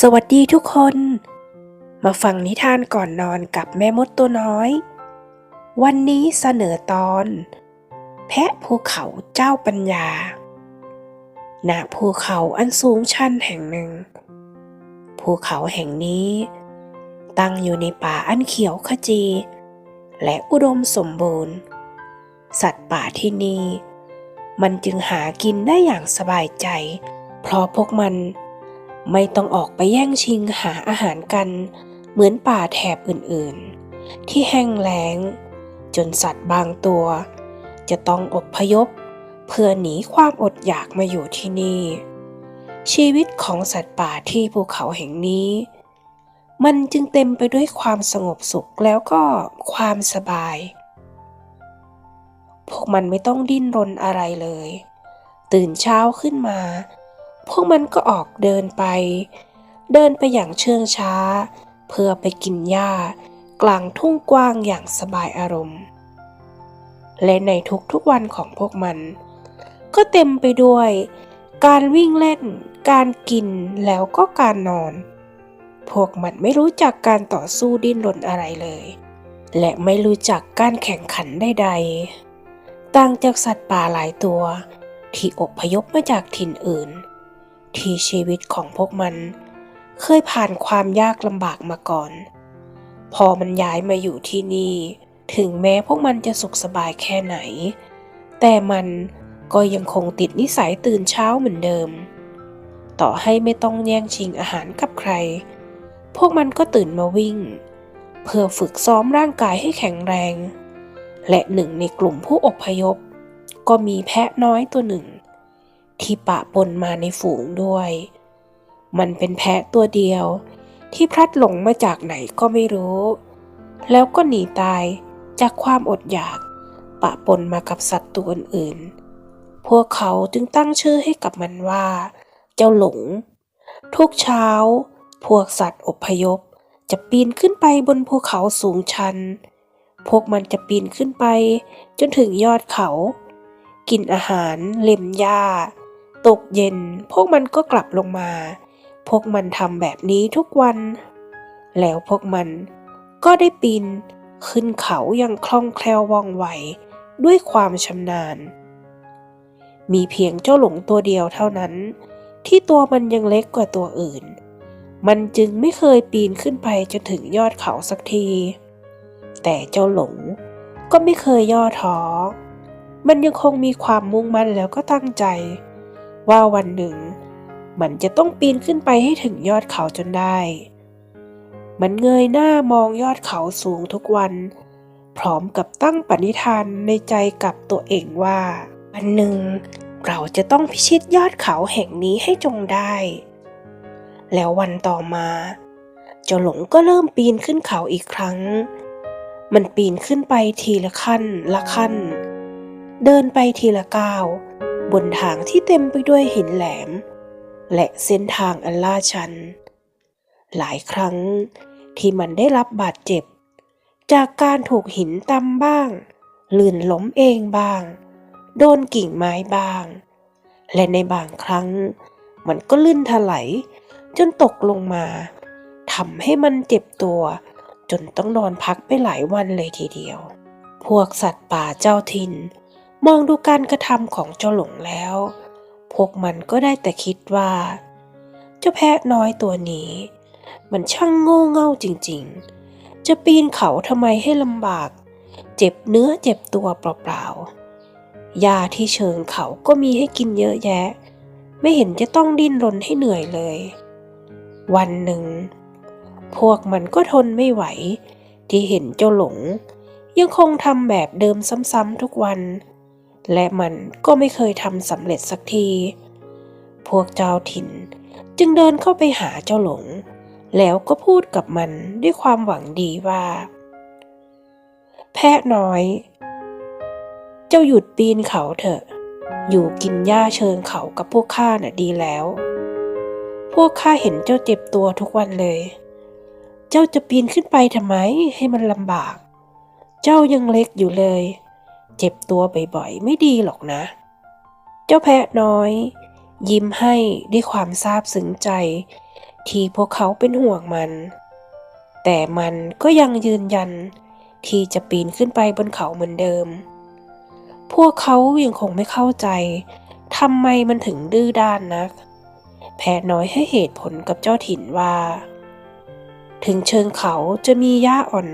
สวัสดีทุกคน มาฟังนิทานก่อนนอนกับแม่มดตัวน้อย วันนี้เสนอตอน แพะภูเขาเจ้าปัญญา ณ ภูเขาอันสูงชันแห่งหนึ่ง ภูเขาแห่งนี้ ตั้งอยู่ในป่าอันเขียวขจี และอุดมสมบูรณ์ สัตว์ป่าที่นี่ มันจึงหากินได้อย่างสบายใจ เพราะพวกมัน ไม่ต้องออกไปแย่งชิงหาอาหารกัน เหมือนป่าแถบอื่นๆ ที่แห้งแล้ง จนสัตว์บางตัว จะต้องอพยพ เพื่อหนีความอดอยากมาอยู่ที่นี่ ชีวิตของสัตว์ป่าที่ภูเขาแห่งนี้ มันจึงเต็มไปด้วยความสงบสุขแล้วก็ความสบาย พวกมันไม่ต้องดิ้นรนอะไรเลย ตื่นเช้าขึ้นมา พวกมันก็ออกเดินไป เดินไปอย่างเชื่องช้า เพื่อไปกินหญ้า กลางทุ่งกว้างอย่างสบายอารมณ์ และในทุกๆวันของพวกมัน ก็เต็มไปด้วย การวิ่งเล่น การกินแล้วก็การนอน พวกมันไม่รู้จักการต่อสู้ดิ้นรนอะไรเลย และไม่รู้จักการแข่งขันใดๆต่างจากสัตว์ป่าหลายตัว ที่อพยพมาจากถิ่นอื่น ที่ชีวิตของพวกมัน เคยผ่านความยากลำบากมาก่อน พอมันย้ายมาอยู่ที่นี่ ถึงแม้พวกมันจะสุขสบายแค่ไหน แต่มันก็ยังคงติดนิสัยตื่นเช้าเหมือนเดิม ต่อให้ไม่ต้องแย่งชิงอาหารกับใคร พวกมันก็ตื่นมาวิ่ง เพื่อฝึกซ้อมร่างกายให้แข็งแรง และหนึ่งในกลุ่มผู้อพยพ ก็มีแพะน้อยตัวหนึ่ง ที่ปะปนมาในฝูงด้วย มันเป็นแพะตัวเดียว ที่พลัดหลงมาจากไหนก็ไม่รู้ แล้วก็หนีตายจากความอดอยาก ปะปนมากับสัตว์ตัวอื่นๆ พวกเขาจึงตั้งชื่อให้กับมันว่า เจ้าหลง ทุกเช้า พวกสัตว์อพยพ จะปีนขึ้นไปบนภูเขาสูงชัน พวกมันจะปีนขึ้นไป จนถึงยอดเขา กินอาหารเล็มหญ้า ตกเย็นพวกมันก็กลับลงมา พวกมันทำแบบนี้ทุกวัน แล้วพวกมันก็ได้ปีนขึ้นเขาอย่างคล่องแคล่วว่องไวด้วยความชำนาญ มีเพียงเจ้าหลงตัวเดียวเท่านั้น ที่ตัวมันยังเล็กกว่าตัวอื่น มันจึงไม่เคยปีนขึ้นไปจนถึงยอดเขาสักที แต่เจ้าหลงก็ไม่เคยย่อท้อ มันยังคงมีความมุ่งมั่นแล้วก็ตั้งใจ ว่าวันหนึ่ง มันจะต้องปีนขึ้นไปให้ถึงยอดเขาจนได้ มันเงยหน้ามองยอดเขาสูงทุกวัน พร้อมกับตั้งปณิธานในใจกับตัวเองว่า วันหนึ่ง เราจะต้องพิชิตยอดเขาแห่งนี้ให้จงได้ แล้ววันต่อมาเจ้าหลงก็เริ่มปีนขึ้นเขาอีกครั้ง มันปีนขึ้นไปทีละขั้นละขั้น เดินไปทีละก้าว บนทางที่เต็มไปด้วยหินแหลม และเส้นทางอันลาดชัน หลายครั้งที่มันได้รับบาดเจ็บ จากการถูกหินตำบ้าง ลื่นล้มเองบ้าง โดนกิ่งไม้บ้าง และในบางครั้ง มันก็ลื่นถลายจนตกลงมาทำให้มันเจ็บตัว จนต้องนอนพักไปหลายวันเลยทีเดียว พวกสัตว์ป่าเจ้าถิ่น มองดูการกระทำของเจ้าหลงแล้ว พวกมันก็ได้แต่คิดว่า เจ้าแพะน้อยตัวนี้ มันช่างโง่เง่าจริงๆ จะปีนเขาทำไมให้ลำบาก เจ็บเนื้อเจ็บตัวเปล่าๆหญ้าที่เชิงเขาก็มีให้กินเยอะแยะ ไม่เห็นจะต้องดิ้นรนให้เหนื่อยเลย วันหนึ่ง พวกมันก็ทนไม่ไหว ที่เห็นเจ้าหลง ยังคงทำแบบเดิมซ้ำๆทุกวัน และมันก็ไม่เคยทำสำเร็จสักที พวกเจ้าถิ่นจึงเดินเข้าไปหาเจ้าหลง แล้วก็พูดกับมันด้วยความหวังดีว่า แพะน้อย เจ้าหยุดปีนเขาเถอะ อยู่กินหญ้าเชิงเขากับพวกข้าน่ะดีแล้ว พวกข้าเห็นเจ้าเจ็บตัวทุกวันเลย เจ้าจะปีนขึ้นไปทำไมให้มันลำบาก เจ้ายังเล็กอยู่เลย เจ็บตัวบ่อยๆ ไม่ดีหรอกนะ เจ้าแพะน้อย ยิ้มให้ด้วยความซาบซึ้งใจ ที่พวกเขาเป็นห่วงมัน แต่มันก็ยังยืนยัน ที่จะปีนขึ้นไปบนเขาเหมือนเดิม พวกเขายังคงไม่เข้าใจทำไมมันถึงดื้อด้านนัก แพะน้อยให้เหตุผลกับเจ้าถิ่นว่า ถึงเชิงเขาจะมีหญ้าอ่อน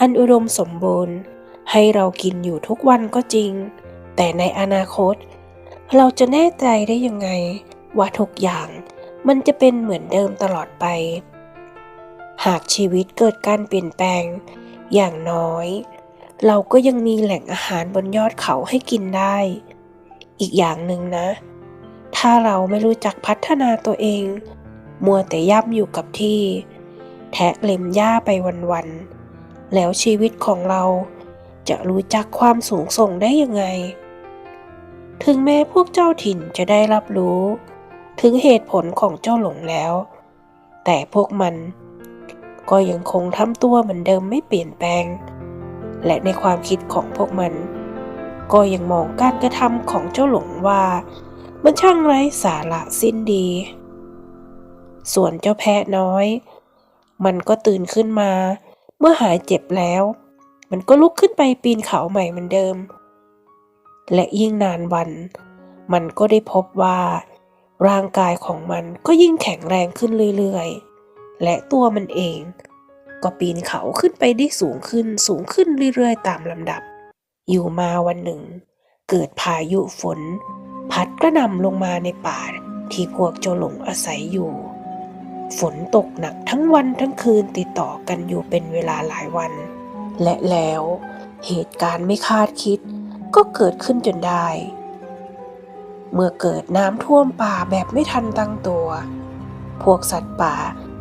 อันอุดมสมบูรณ์ ให้เรากินอยู่ทุกวันก็จริง แต่ในอนาคต เราจะแน่ใจได้ยังไง ว่าทุกอย่างมันจะเป็นเหมือนเดิมตลอดไป หากชีวิตเกิดการเปลี่ยนแปลง อย่างน้อย เราก็ยังมีแหล่งอาหารบนยอดเขาให้กินได้ อีกอย่างหนึ่งนะ ถ้าเราไม่รู้จักพัฒนาตัวเอง มัวแต่ย่ำอยู่กับที่ แทะเล็มหญ้าไปวันๆแล้วชีวิตของเรา จะรู้จักความสูงส่งได้ยังไง ถึงแม้พวกเจ้าถิ่นจะได้รับรู้ ถึงเหตุผลของเจ้าหลงแล้ว แต่พวกมัน ก็ยังคงทำตัวเหมือนเดิมไม่เปลี่ยนแปลง และในความคิดของพวกมัน ก็ยังมองการกระทำของเจ้าหลงว่า มันช่างไร้สาระสิ้นดี ส่วนเจ้าแพะน้อย มันก็ตื่นขึ้นมาเมื่อหายเจ็บแล้ว มันก็ลุกขึ้นไปปีนเขาใหม่เหมือนเดิม และยิ่งนานวัน มันก็ได้พบว่า ร่างกายของมันก็ยิ่งแข็งแรงขึ้นเรื่อยๆ และตัวมันเอง ก็ปีนเขาขึ้นไปได้สูงขึ้นสูงขึ้นเรื่อยๆ ตามลำดับ อยู่มาวันหนึ่ง เกิดพายุฝน พัดกระหน่ำลงมาในป่าที่พวกเจ้าหลงอาศัยอยู่ ฝนตกหนักทั้งวันทั้งคืนติดต่อกันอยู่เป็นเวลาหลายวัน และแล้วเหตุการณ์ไม่คาดคิดก็เกิดขึ้นจนได้ เมื่อเกิดน้ำท่วมป่าแบบไม่ทันตั้งตัว พวกสัตว์ป่า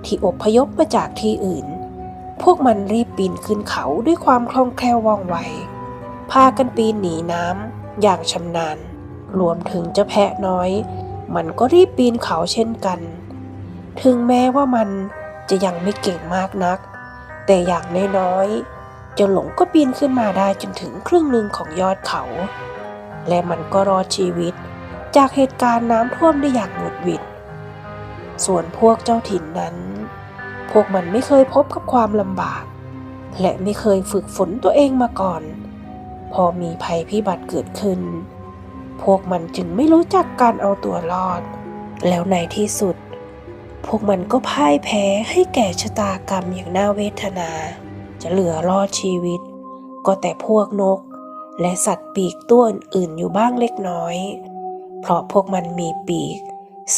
ที่อพยพมาจากที่อื่น พวกมันรีบปีนขึ้นเขาด้วยความคล่องแคล่วว่องไว พากันปีนหนีน้ำอย่างชำนาญ รวมถึงเจ้าแพะน้อย มันก็รีบปีนเขาเช่นกัน ถึงแม้ว่ามันจะยังไม่เก่งมากนัก แต่อย่างน้อยๆ เจ้าหลงก็ปีนขึ้นมาได้จนถึงครึ่งหนึ่งของยอดเขา และมันก็รอดชีวิต จากเหตุการณ์น้ำท่วมได้อย่างหงุดหวิด ส่วนพวกเจ้าถิ่นนั้น พวกมันไม่เคยพบกับความลำบาก และไม่เคยฝึกฝนตัวเองมาก่อน พอมีภัยพิบัติเกิดขึ้น พวกมันจึงไม่รู้จักการเอาตัวรอด แล้วในที่สุด พวกมันก็พ่ายแพ้ให้แก่ชะตากรรมอย่างน่าเวทนา จะเหลือรอดชีวิต ก็แต่พวกนก และสัตว์ปีกตัวอื่นอยู่บ้างเล็กน้อย เพราะพวกมันมีปีก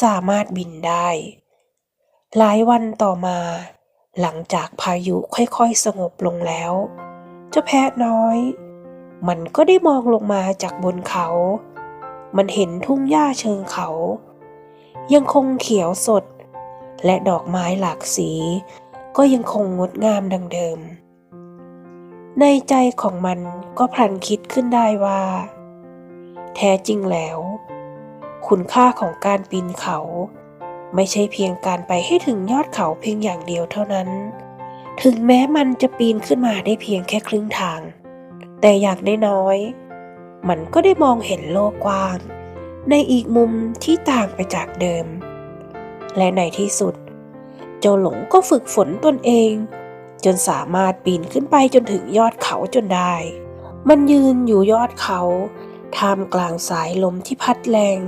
สามารถบินได้ หลายวันต่อมา หลังจากพายุค่อยๆสงบลงแล้วเจ้าแพะน้อย มันก็ได้มองลงมาจากบนเขา มันเห็นทุ่งหญ้าเชิงเขา ยังคงเขียวสดและดอกไม้หลากสีก็ยังคงงดงามดังเดิม ในใจของมันก็พลันคิดขึ้นได้ว่า แท้จริงแล้ว คุณค่าของการปีนเขา ไม่ใช่เพียงการไปให้ถึงยอดเขาเพียงอย่างเดียวเท่านั้น ถึงแม้มันจะปีนขึ้นมาได้เพียงแค่ครึ่งทาง แต่อย่างน้อยๆมันก็ได้มองเห็นโลกกว้าง ในอีกมุมที่ต่างไปจากเดิม และในที่สุด เจ้าหลงก็ฝึกฝนตนเอง จนสามารถปีนขึ้นไปจนถึงยอดเขาจนได้ มันยืนอยู่ยอดเขา ท่ามกลางสายลมที่พัดแรง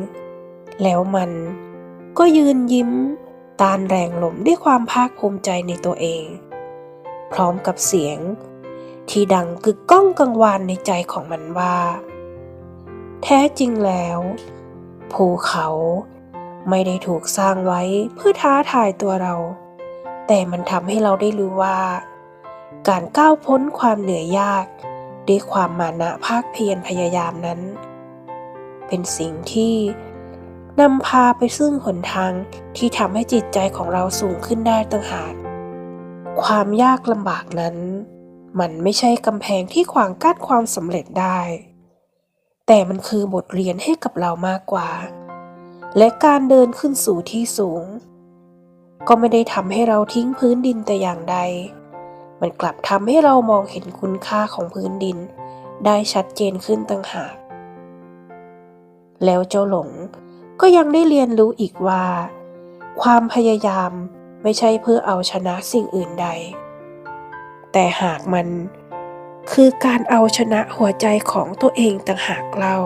แล้วมันก็ยืนยิ้มตานแรงลมด้วยความภาคภูมิใจในตัวเอง พร้อมกับเสียง ที่ดังกึกก้องกังวานในใจของมันว่า แท้จริงแล้ว ภูเขาไม่ได้ถูกสร้างไว้เพื่อท้าทายตัวเรา แต่มันทำให้เราได้รู้ว่า การก้าวพ้นความเหนื่อยยากด้วยความมานะภาคเพียรพยายามนั้น เป็นสิ่งที่นำพาไปซึ่งหนทางที่ทำให้จิตใจของเราสูงขึ้นได้ต่างหากความยากลำบากนั้น มันไม่ใช่กำแพงที่ขวางกั้นความสำเร็จได้ แต่มันคือบทเรียนให้กับเรามากกว่า และการเดินขึ้นสู่ที่สูง ก็ไม่ได้ทำให้เราทิ้งพื้นดินแต่อย่างใด มันกลับทำให้เรามองเห็นคุณค่าของพื้นดิน ได้ชัดเจนขึ้นต่างหาก แล้วเจ้าหลงก็ยังได้เรียนรู้อีกว่า ความพยายามไม่ใช่เพื่อเอาชนะสิ่งอื่นใด แต่หากมันคือการเอาชนะหัวใจของตัวเองต่างหากเล่า